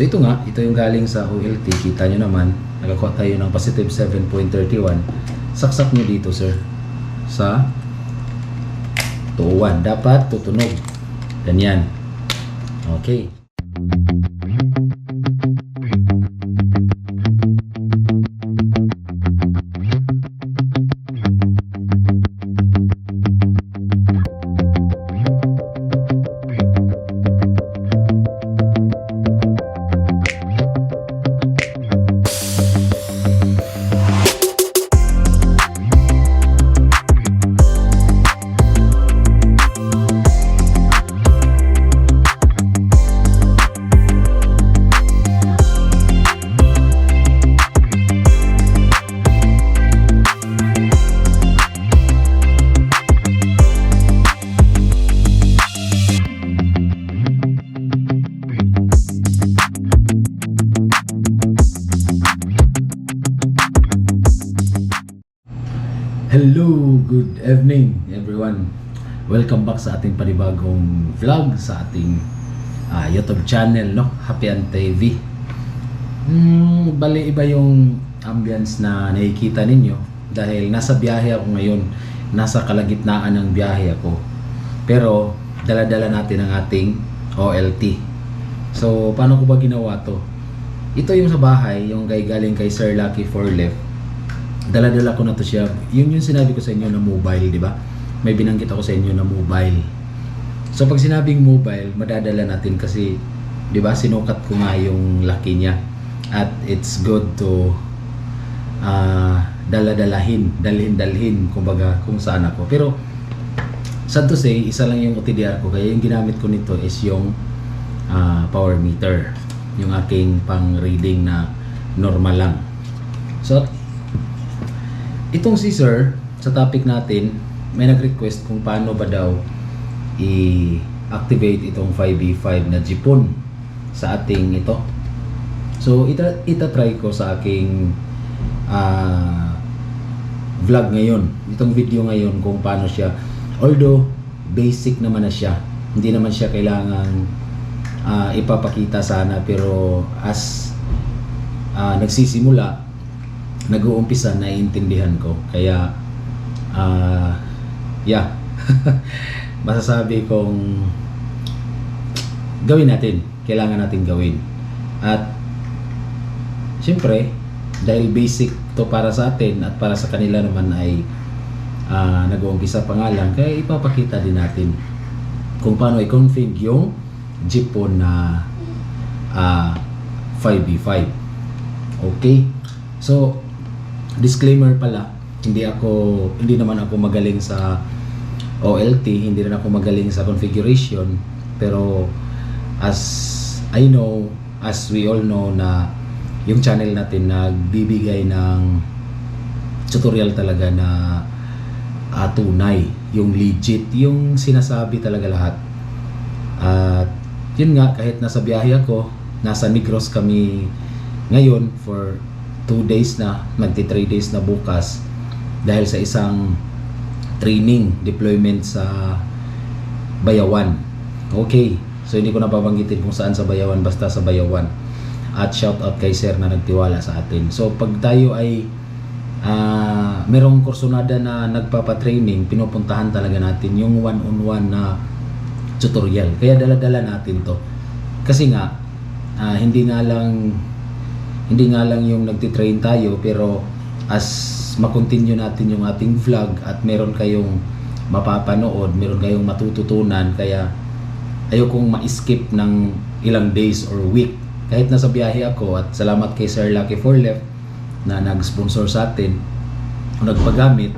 So ito nga, ito yung galing sa OLT. Kita nyo naman, nakakuha tayo ng positive 7.31. Saksak nyo dito sir. Sa tuwan. Dapat tutunog. Ganyan. Okay. Evening everyone. Welcome back sa ating panibagong vlog sa ating ah, YouTube channel, no? Happy and TV. Hmm, bali iba yung ambience na nakikita ninyo dahil nasa biyahe ako ngayon. Nasa kalagitnaan ng biyahe ako. Pero dala-dala natin ang ating OLT. So, paano ko ba ginawa to? Ito yung sa bahay, yung galing kay Sir Lucky for Left dala-dala ko na to siya. Yun yung sinabi ko sa inyo na mobile, di ba? May binanggit ako sa inyo na mobile. So pag sinabing mobile, madadala natin kasi, di ba, sinukat ko nga yung laki niya. At it's good to ah dala-dalahin, dalhin-dalhin, kumbaga kung saan ako. Pero, sad to say, isa lang yung OTDR ko. Kaya yung ginamit ko nito is yung ah, power meter. Yung aking pang reading na normal lang. So, Itong si Sir, sa topic natin, may nag-request kung paano ba daw i-activate itong 5B5 na jipon sa ating ito. So, ita ita-try ko sa aking ah, vlog ngayon. Itong video ngayon kung paano siya. Although, basic naman na siya. Hindi naman siya kailangan ah, ipapakita sana pero as ah, nagsisimula, nag-uumpisa naiintindihan ko. Kaya, ah, yeah, masasabi kong gawin natin. Kailangan natin gawin. At, syempre, dahil basic to para sa atin at para sa kanila naman ay ah, nag-uumpisa pa nga lang, kaya ipapakita din natin kung paano i-config yung Jeepon na ah, 5B5. Okay? So, disclaimer pala, hindi ako hindi naman ako magaling sa OLT, hindi rin ako magaling sa configuration, pero as I know, as we all know na yung channel natin nagbibigay ng tutorial talaga na ah, tunay, yung legit, yung sinasabi talaga lahat. At yun nga, kahit nasa biyahe ako, nasa Negros kami ngayon for 2 days na, magti 3 days na bukas dahil sa isang training deployment sa Bayawan. Okay, so hindi ko na babanggitin kung saan sa Bayawan, basta sa Bayawan. At shout out kay Sir na nagtiwala sa atin. So pag tayo ay ah merong kursunada na nagpapatraining, pinupuntahan talaga natin yung one-on-one na tutorial. Kaya dala-dala natin to. Kasi nga, ah, hindi nga lang hindi nga lang yung nagtitrain tayo pero as makontinue natin yung ating vlog at meron kayong mapapanood, meron kayong matututunan kaya ayokong ma-skip ng ilang days or week kahit nasa biyahe ako at salamat kay Sir Lucky for Left na nag-sponsor sa atin o nagpagamit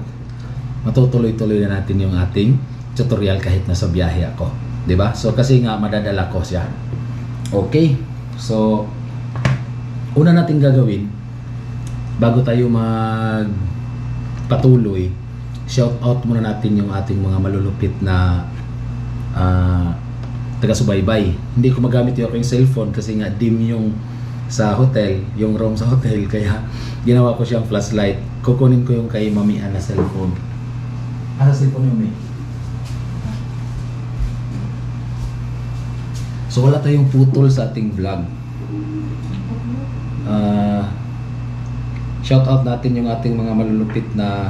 matutuloy-tuloy na natin yung ating tutorial kahit nasa biyahe ako 'di ba? So kasi nga madadala ko siya. Okay. So una natin gagawin bago tayo mag patuloy shout out muna natin yung ating mga malulupit na ah, taga-subaybay. Hindi ko magamit yung aking cellphone kasi nga dim yung sa hotel yung room sa hotel. Kaya ginawa ko siyang flashlight. Kukunin ko yung kay Mami Ana cellphone. Asa cellphone yung Mami? so wala tayong putol sa ating vlog Ah, shout out natin yung ating mga malulupit na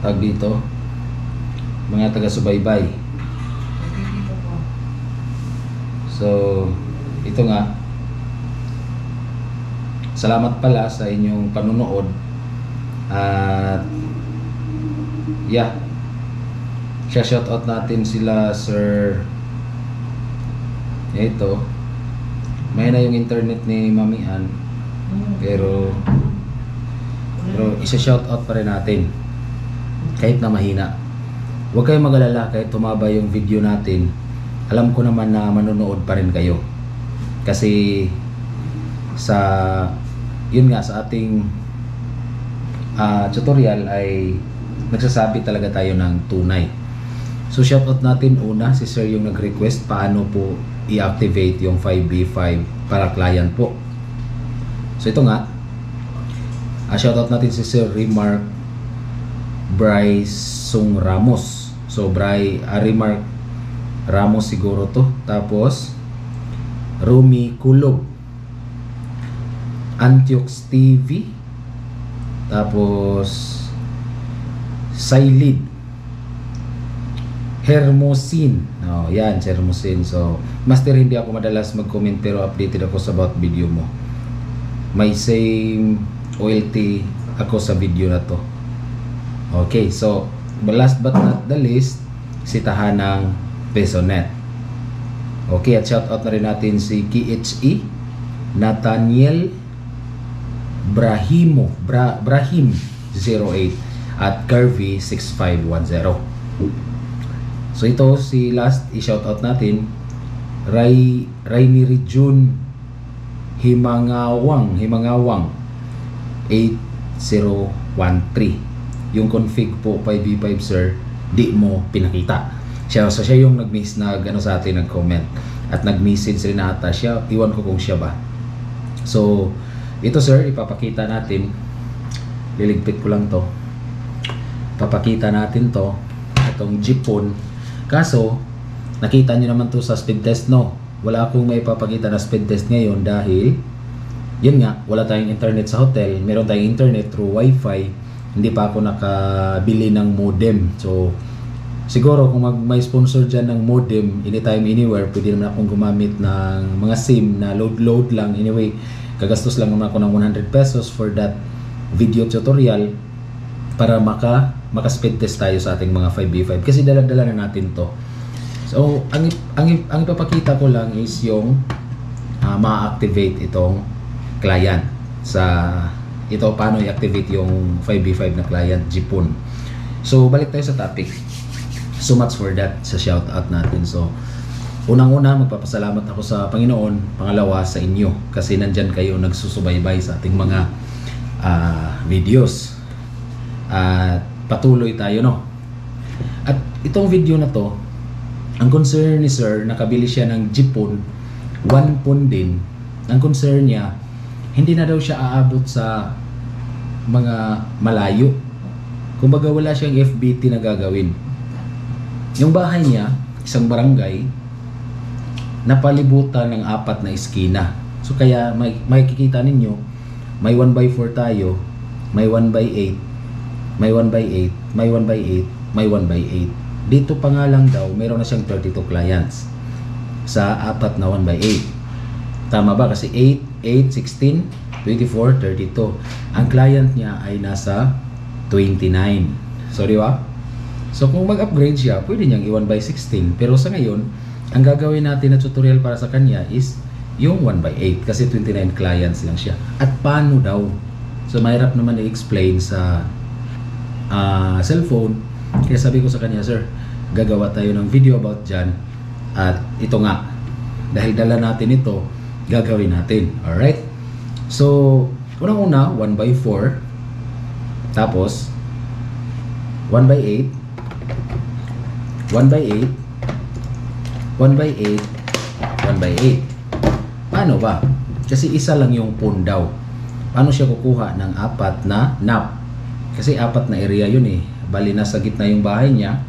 tag dito. Mga taga-subaybay. So, ito nga. Salamat pala sa inyong panunood. At yeah. Shout out natin sila Sir ito. May na yung internet ni Mami Ann. Pero pero isa shout out pa rin natin. Kahit na mahina. Huwag kayong magalala kahit tumaba yung video natin. Alam ko naman na manonood pa rin kayo. Kasi sa yun nga sa ating ah, tutorial ay nagsasabi talaga tayo ng tunay. So shoutout natin una si Sir yung nag-request paano po i-activate yung 5B5 para client po. So ito nga, ah, shoutout natin si Sir Remark Bryce Sung Ramos. So Bry ah, Remark Ramos siguro to. Tapos Rumi Kulog. Antiox TV. Tapos Silid. Hermosin. Oh, yan, si Hermosin. So, master hindi ako madalas mag-comment pero updated ako sa about video mo. May same OLT ako sa video na to. Okay, so last but not the least, si Tahanang Pesonet. Okay, at shout out na rin natin si KHE, Nathaniel Brahimo, Bra, Brahim 08 at Curvy 6510. So ito si last i-shout out natin Ray Rainiri June Himangawang Himangawang 8013 yung config po 5v5 sir di mo pinakita. Siya so siya yung nag-miss nag ano sa atin nag-comment. At nag-message rin ata. Siya iwan ko kung siya ba. So ito sir ipapakita natin. Liligpit ko lang to. Papakita natin to itong jeepon kaso nakita nyo naman to sa speed test no? Wala akong may papakita na speed test ngayon dahil yun nga wala tayong internet sa hotel meron tayong internet through wifi hindi pa ako nakabili ng modem. So siguro kung mag may sponsor dyan ng modem anytime anywhere pwede naman akong gumamit ng mga sim na load load lang. Anyway kagastos lang naman ako ng 100 pesos for that video tutorial para maka maka speed test tayo sa ating mga 5v5 kasi dala-dala na natin to. So ang ang, ang ipapakita ko lang is yung ah, ma-activate itong client sa ito paano i-activate yung 5v5 na client Jipon so balik tayo sa topic. So much for that sa shout out natin. So unang-una magpapasalamat ako sa Panginoon pangalawa sa inyo kasi nandyan kayo nagsusubaybay sa ating mga ah, videos. At patuloy tayo no? At itong video na to ang concern ni sir nakabili siya ng jeepon. One pon din. Ang concern niya hindi na daw siya aabot sa mga malayo. Kumbaga wala siyang FBT na gagawin. Yung bahay niya isang barangay napalibutan ng apat na iskina. So kaya makikita ninyo may 1 by 4 tayo may 1 by 8 may 1 by 8 may 1 by 8 may 1 by 8 dito pa nga lang daw meron na siyang 32 clients sa apat na 1 by 8 tama ba? Kasi 8 8 16 24 32 ang client niya ay nasa 29 so di ba so kung mag-upgrade siya pwede niyang i 1 by 16 pero sa ngayon ang gagawin natin na tutorial para sa kanya is yung 1 by 8 kasi 29 clients lang siya. At paano daw? So mahirap naman i-explain sa ah, cellphone kaya sabi ko sa kanya sir gagawa tayo ng video about dyan at ito nga dahil dala natin ito gagawin natin. Alright? So unang una 1 by 4 tapos 1 by 8 1 by 8 1 by 8 1 by 8 paano ba? Kasi isa lang yung pun daw. Paano siya kukuha ng apat na nap kasi apat na area yun eh bali nasa gitna yung bahay niya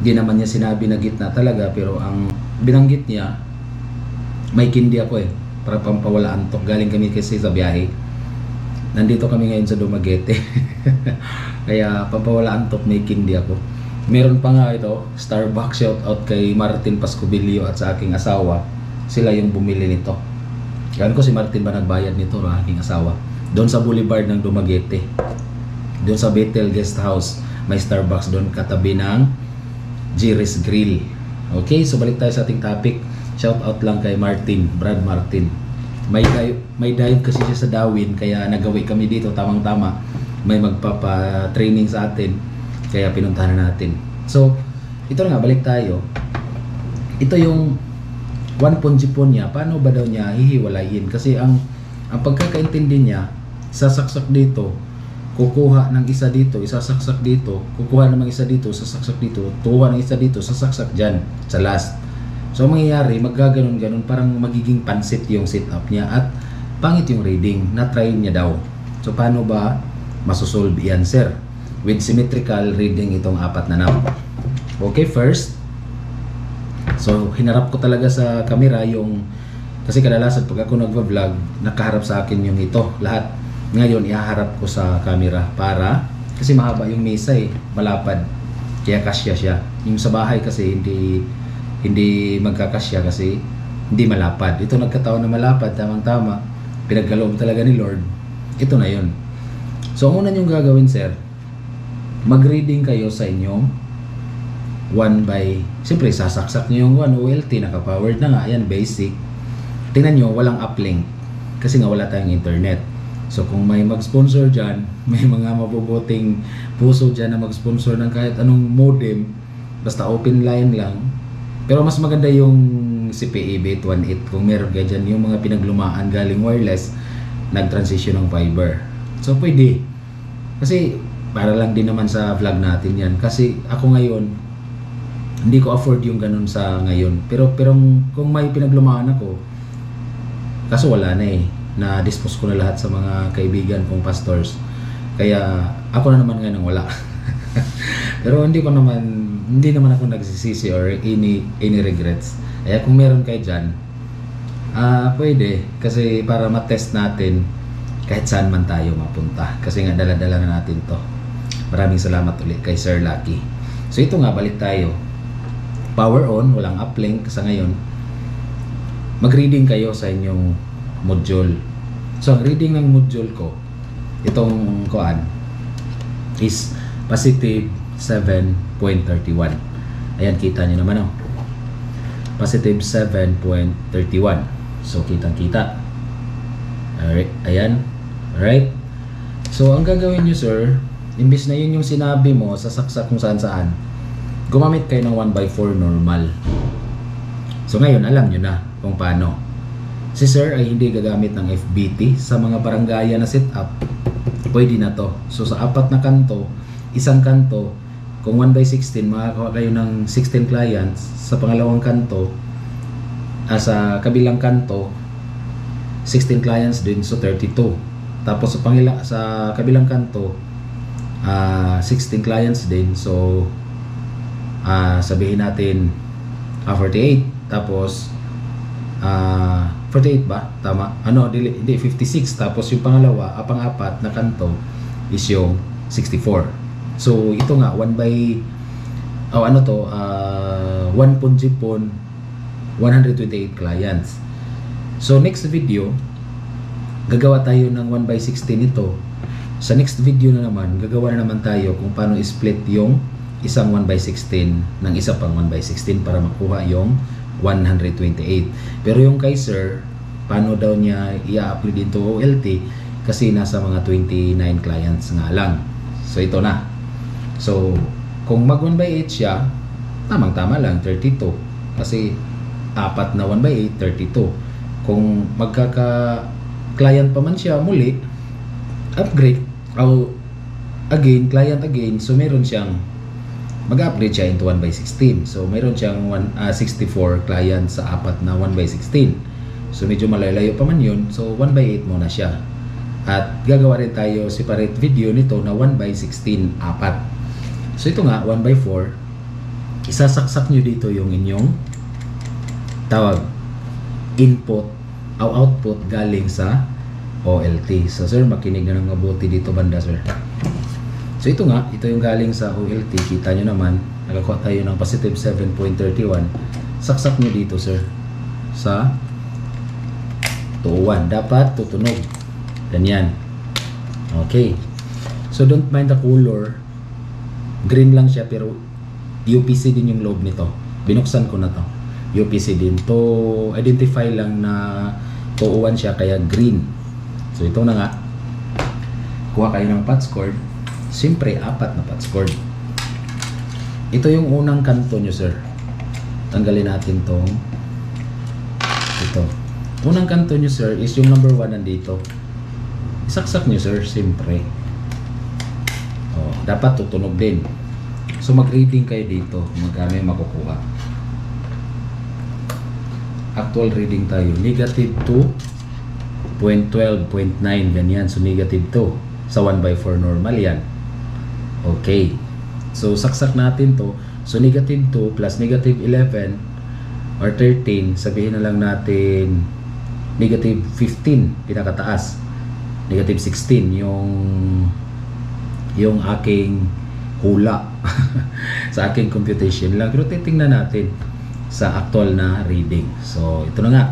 di naman niya sinabi na gitna talaga pero ang binanggit niya may kindi ako eh. Para pampawala antok. Galing kami kasi sa biyahe. Nandito kami ngayon sa Dumaguete. Kaya pampawala antok may kindi ako. Meron pa nga ito, Starbucks shout out kay Martin Pascubilio at sa aking asawa. Sila yung bumili nito. Yan ko si Martin ba nagbayad nito, no, aking asawa. Doon sa boulevard ng Dumaguete. Doon sa Bethel Guest House, may Starbucks doon katabi ng Jiris Grill. Okay, so balik tayo sa ating topic. Shout out lang kay Martin, Brad Martin. May dive, may dive kasi siya sa Darwin kaya nagawi kami dito tamang-tama. May magpapa-training sa atin kaya pinuntahan na natin. So, ito na nga balik tayo. Ito yung one punjipon niya. Paano ba daw niya hihiwalayin? Kasi ang ang pagkakaintindi niya, sasaksak dito, kukuha ng isa dito, isasaksak dito, kukuha ng isa dito, sasaksak dito, kukuha ng isa dito, sasaksak dyan, sa last. So, ang mangyayari, maggaganon-ganon, parang magiging pansit yung sit-up niya at pangit yung reading, na-try niya daw. So, paano ba masosolve yan, sir? With symmetrical reading itong apat na nap. Okay, first, so hinarap ko talaga sa camera yung kasi kadalasan pag ako nagva-vlog, nakaharap sa akin yung ito, lahat. Ngayon, ihaharap ko sa camera para, kasi mahaba yung mesa eh, malapad. Kaya kasya siya. Yung sa bahay kasi hindi hindi magkakasya kasi hindi malapad. Ito nagkataon na malapad, tamang-tama. Pinagkaloob talaga ni Lord. Ito na yun. So, ang una niyong gagawin, sir, mag-reading kayo sa inyong 1 by, siyempre, sasaksak niyo yung 1 OLT, naka-powered na nga, yan, basic. Tingnan nyo, walang uplink. Kasi nga wala tayong internet. So kung may mag-sponsor dyan, may mga mabubuting puso dyan na mag-sponsor ng kahit anong modem, basta open line lang. Pero mas maganda yung CPE 818 kung meron kayo dyan yung mga pinaglumaan galing wireless, nag-transition ng fiber. So pwede. Kasi para lang din naman sa vlog natin yan. Kasi ako ngayon, hindi ko afford yung ganun sa ngayon. Pero pero kung may pinaglumaan ako, Kaso wala na eh. Na-dispose ko na lahat sa mga kaibigan kong pastors. Kaya ako na naman nga nang wala. Pero hindi ko naman, hindi naman ako nagsisisi or any, any regrets. Kaya kung meron kayo dyan, ah pwede. Kasi para matest natin kahit saan man tayo mapunta. Kasi nga dala-dala na natin to. Maraming salamat ulit kay Sir Lucky. So ito nga, balik tayo. Power on, walang uplink sa ngayon mag-reading kayo sa inyong module. So, reading ng module ko, itong koan, is positive 7.31. Ayan, kita nyo naman oh. Positive 7.31. So, kitang-kita. Ayan. Alright. So, ang gagawin nyo, sir, imbis na yun yung sinabi mo, sasaksak kung saan-saan, gumamit kayo ng 1x4 normal. So, ngayon, alam nyo na kung paano. Si sir ay hindi gagamit ng FBT sa mga barangaya na setup. Pwede na to. So sa apat na kanto, isang kanto, kung 1 by 16, makakakuha kayo ng 16 clients. Sa pangalawang kanto, ah, sa kabilang kanto, 16 clients din, so 32. Tapos sa pangila sa kabilang kanto, ah 16 clients din, so ah sabihin natin ah, 48. Tapos ah 48 ba? Tama? Ano, dili, hindi, 56. Tapos yung pangalawa, ah, pang-apat na kanto is yung 64. So, ito nga, 1 by, oh, ano to, uh, 1 punjipon, 128 clients. So, next video, gagawa tayo ng 1 by 16 ito. Sa next video na naman, gagawa na naman tayo kung paano i-split yung isang 1 by 16 ng isa pang 1 by 16 para makuha yung 128. Pero yung kay sir, paano daw niya i-upload dito OLT kasi nasa mga 29 clients nga lang. So ito na. So kung mag 1 by 8 siya, tamang-tama lang 32 kasi apat na 1 by 8 32. Kung magkaka client pa man siya muli, upgrade o again, client again, so meron siyang mag-upgrade siya into 1 by 16. So, mayroon siyang one, ah, 64 clients sa apat na 1 by 16. So, medyo malalayo pa man yun. So, 1 by 8 muna siya. At gagawa rin tayo separate video nito na 1 by 16, apat. So, ito nga, 1 by 4. Isasaksak nyo dito yung inyong tawag input o output galing sa OLT. So sir, makinig na ng mabuti dito banda sir. So ito nga, ito yung galing sa OLT. Kita nyo naman, nakakuha tayo ng positive 7.31. Saksak nyo dito sir sa 201. Dapat tutunog. Ganyan. Okay. So don't mind the color. Green lang siya pero UPC din yung loob nito. Binuksan ko na to. UPC din. To identify lang na 201 siya kaya green. So ito na nga. Kuha kayo ng patch cord. Siyempre, apat na patch cord. Ito yung unang kanto nyo, sir. Tanggalin natin tong ito. Unang kanto nyo, sir, is yung number 1 nandito. Isaksak nyo, sir, siyempre. Oh, dapat tutunog din. So mag-reading kayo dito, yung makukuha. Actual reading tayo, negative 2, 0.12, 0.9, ganyan. So negative 2 sa 1 by 4 normal yan. Okay. So saksak natin to. So negative 2 plus negative 11 or 13, sabihin na lang natin negative 15, pinakataas. Negative 16, yung yung aking hula sa aking computation lang. Pero titingnan natin sa actual na reading. So, ito na nga.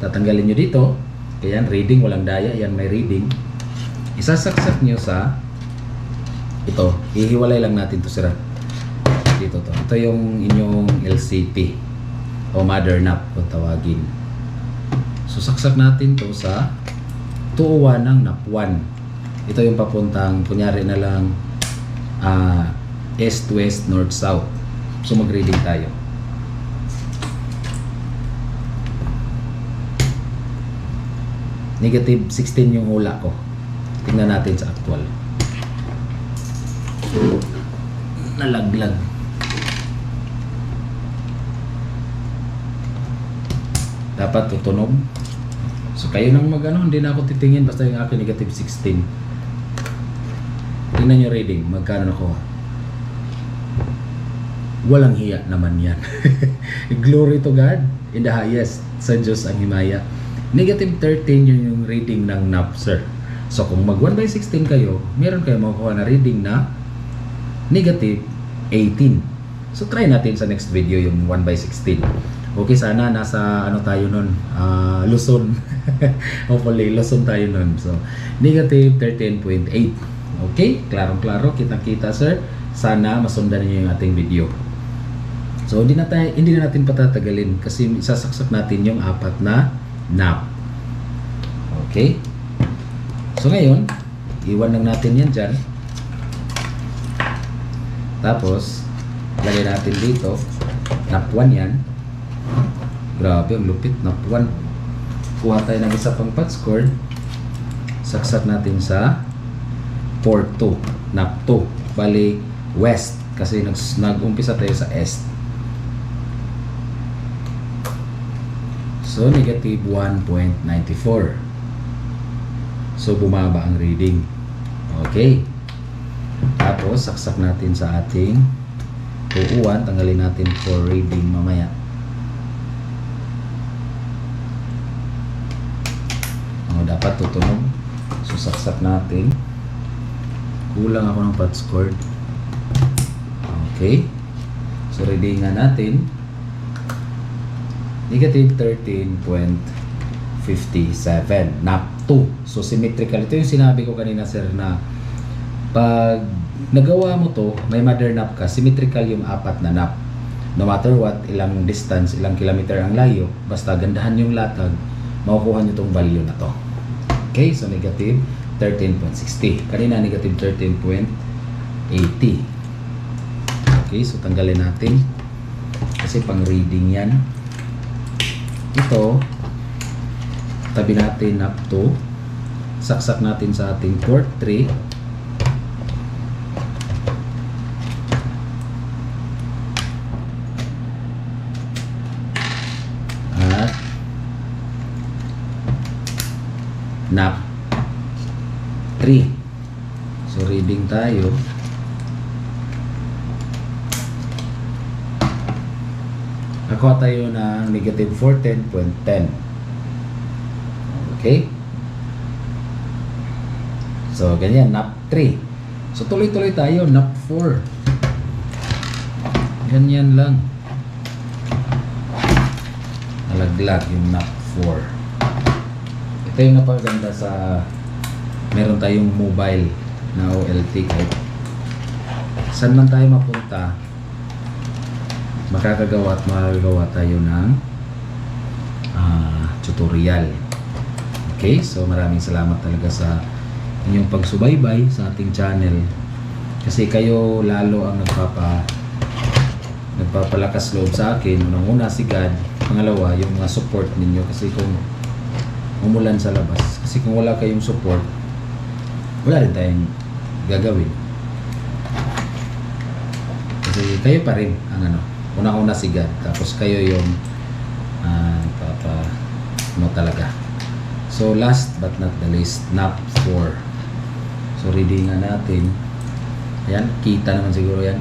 Tatanggalin nyo dito. Ayan, reading, walang daya. Yan, may reading. Isasaksak nyo sa ito. Ihiwalay lang natin to sira. Dito to. Ito yung inyong LCP o mother nap kung tawagin. So, saksak natin to sa 201 ng nap 1. Ito yung papuntang, kunyari na lang, ah, east, west, north, south. So, mag-reading tayo. Negative 16 yung hula ko. Tingnan natin sa actual. Nalaglag. Dapat tutunog. So kayo nang magano, hindi na ako titingin basta yung akin negative 16. Tingnan nyo reading, magkano nakuha. Walang hiya naman yan. Glory to God in the highest. Sa Diyos ang himaya. Negative 13 yun yung reading ng NAP, sir. So kung mag 1 by 16 kayo, meron kayo makukuha na reading na negative 18. So try natin sa next video yung 1 by 16. Okay, sana nasa ano tayo nun, ah, Luzon. Hopefully, Luzon tayo nun. So, negative 13.8. Okay, klarong-klaro, kitang-kita sir. Sana masundan niyo yung ating video. So, hindi na, tayo, hindi na natin patatagalin kasi sasaksak natin yung apat na nap. Okay? So, ngayon, iwan lang natin yan dyan. Tapos, lagay natin dito, nap 1 yan. Grabe, ang lupit, nap 1. Kuha tayo ng isa pang patch cord. Saksak natin sa port 2, nap 2. Bali, west. Kasi nag, nag-umpisa tayo sa east. So, negative 1.94. So, bumaba ang reading. Okay. Tapos, saksak natin sa ating uuwan. Tanggalin natin for reading mamaya. O, dapat tutunog. So, saksak natin. Kulang ako ng patch cord. Okay. So, readingan natin. Negative 13.57. Nap 2. So, symmetrical. Ito yung sinabi ko kanina, sir, na pag nagawa mo to, may mother nap ka, symmetrical yung apat na nap. No matter what, ilang distance, ilang kilometer ang layo, basta gandahan yung latag, makukuha nyo tong value na to. Okay, so negative 13.60. Kanina negative 13.80. Okay, so tanggalin natin. Kasi pang reading yan. Ito, tabi natin up to. Saksak natin sa ating port 3. At nap 3. So reading tayo. Nakuha tayo ng negative 410.10. Okay? So, ganyan, nap 3. So, tuloy-tuloy tayo, nap 4. Ganyan lang. Nalaglag yung nap 4. Ito yung napaganda sa meron tayong mobile na OLT kahit saan man tayo mapunta makakagawa at makakagawa tayo ng ah, tutorial. Okay, so maraming salamat talaga sa inyong pagsubaybay sa ating channel. Kasi kayo lalo ang nagpapa nagpapalakas loob sa akin. Unang-una si God, pangalawa yung mga support ninyo kasi kung umulan sa labas, kasi kung wala kayong support, wala rin tayong gagawin. Kasi kayo pa rin ang ano, una-una si God, tapos kayo yung ah, papa ano talaga. So last but not the least, nap 4. So reading nga natin. Ayan, kita naman siguro yan.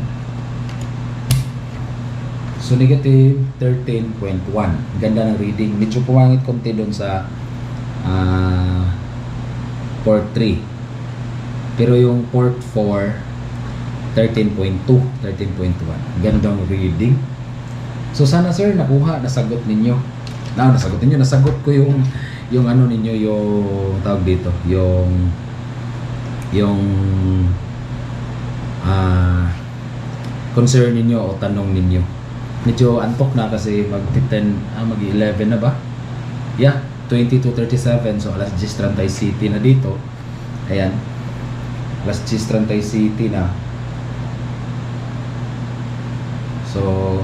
So negative 13.1. Ganda ng reading. Medyo pumangit konti doon sa ah, port 3. Pero yung port 4 13.2, 13.1. Gandang reading. So sana sir nakuha, nasagot ninyo. Na, nasagot ninyo, nasagot ko yung yung ano ninyo, yung tawag dito, yung yung ah concern ninyo o tanong ninyo. Medyo antok na kasi mag 10 ah, mag 11 na ba? Yeah, 20 to 37 so alas 10 Trantay City na dito. Ayan. Alas 10 Trantay City na. So,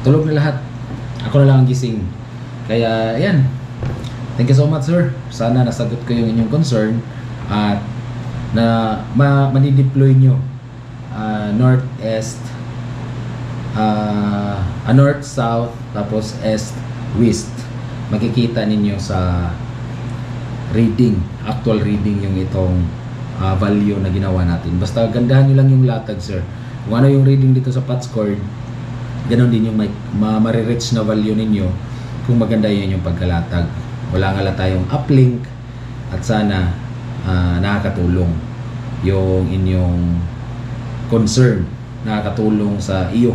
tulog na lahat. Ako na lang ang gising. Kaya, ayan. Thank you so much, sir. Sana nasagot ko yung inyong concern at na ma mani-deploy nyo ah, north-east ah, ah, north-south tapos east-west makikita ninyo sa reading actual reading yung itong ah, value na ginawa natin. Basta gandahan nyo lang yung latag sir. Kung ano yung reading dito sa Patscord ganon din yung ma marireach na value ninyo kung maganda yun yung pagkalatag. Wala nga lang tayong uplink at sana ah, nakakatulong yung inyong concern. Nakakatulong sa iyo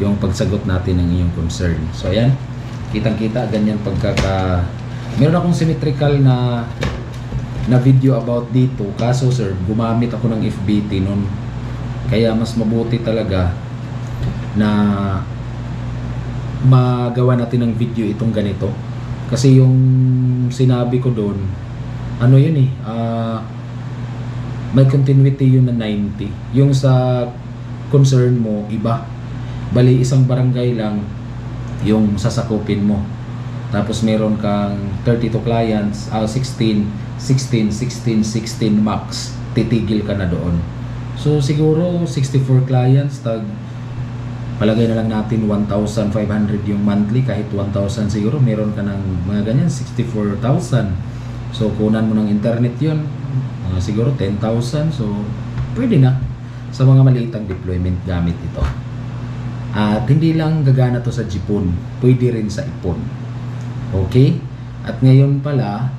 yung pagsagot natin ng iyong concern. So ayan kitang kita ganyan pagkaka meron akong symmetrical na na video about dito. Kaso sir gumamit ako ng FBT nun. Kaya mas mabuti talaga na magawa natin ng video itong ganito. Kasi yung sinabi ko doon ano yun eh ah, may continuity yun na 90 yung sa concern mo iba. Bali isang barangay lang yung sasakupin mo. Tapos meron kang 32 clients ah 16 16 16 16 max titigil ka na doon. So siguro 64 clients tag palagay na lang natin 1,500 yung monthly kahit 1,000 siguro meron ka ng mga ganyan 64,000 so kunan mo ng internet yun mga siguro 10,000 so pwede na sa mga maliitang deployment gamit ito at hindi lang gagana to sa Jipon pwede rin sa Ipon. Okay? At ngayon pala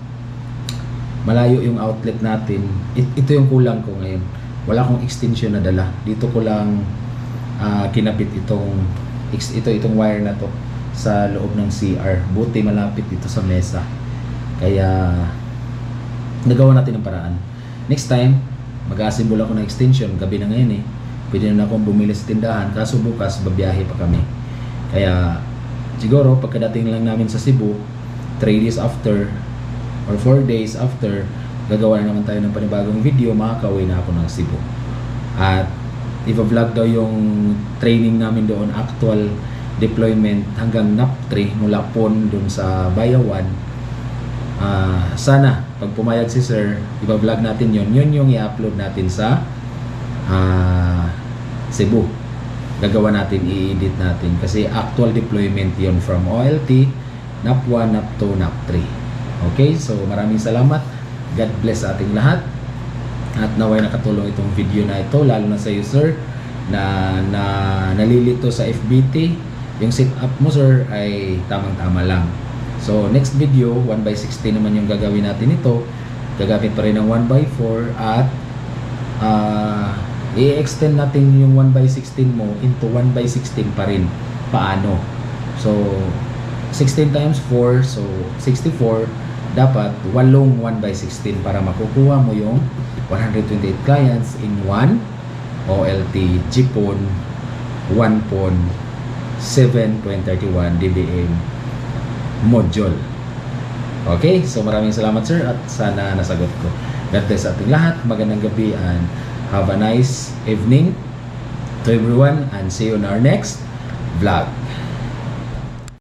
malayo yung outlet natin. It- ito yung kulang ko ngayon. Wala akong extension na dala. Dito ko lang ah, kinabit itong ito itong wire na to sa loob ng CR buti malapit dito sa mesa. Kaya nagawa natin ng paraan. Next time mag-assemble ako ng extension. Gabi na ngayon eh pwede na akong bumili sa tindahan kaso bukas babiyahe pa kami. Kaya siguro pagkadating lang namin sa Cebu 3 days after or 4 days after gagawa na naman tayo ng panibagong video makakauwi na ako ng Cebu. At i-vlog daw yung training namin doon actual deployment hanggang NAP3 mula PON doon sa Bayawan Ah, sana pag pumayag si sir, iba-vlog natin yon. Yun yung i-upload natin sa ah, Cebu. Gagawa natin, i-edit natin kasi actual deployment yon from OLT, NAP 1, NAP 2, NAP 3. Okay, so maraming salamat. God bless ating lahat. At naway nakatulong itong video na ito, lalo na sa iyo sir, na, na nalilito sa FBT. Yung setup mo sir ay tamang-tama lang. So, next video, 1 by 16 naman yung gagawin natin ito. Gagamit pa rin ng 1 by 4 at ah, i-extend natin yung 1 by 16 mo into 1 by 16 pa rin. Paano? So, 16 times 4, so 64, dapat walong 1 by 16 para makukuha mo yung 128 clients in 1 OLT Jipon 1 pon 7.31 dBm module. Okay, so maraming salamat sir at sana nasagot ko. God bless ating lahat. Magandang gabi and have a nice evening to everyone and see you on our next vlog.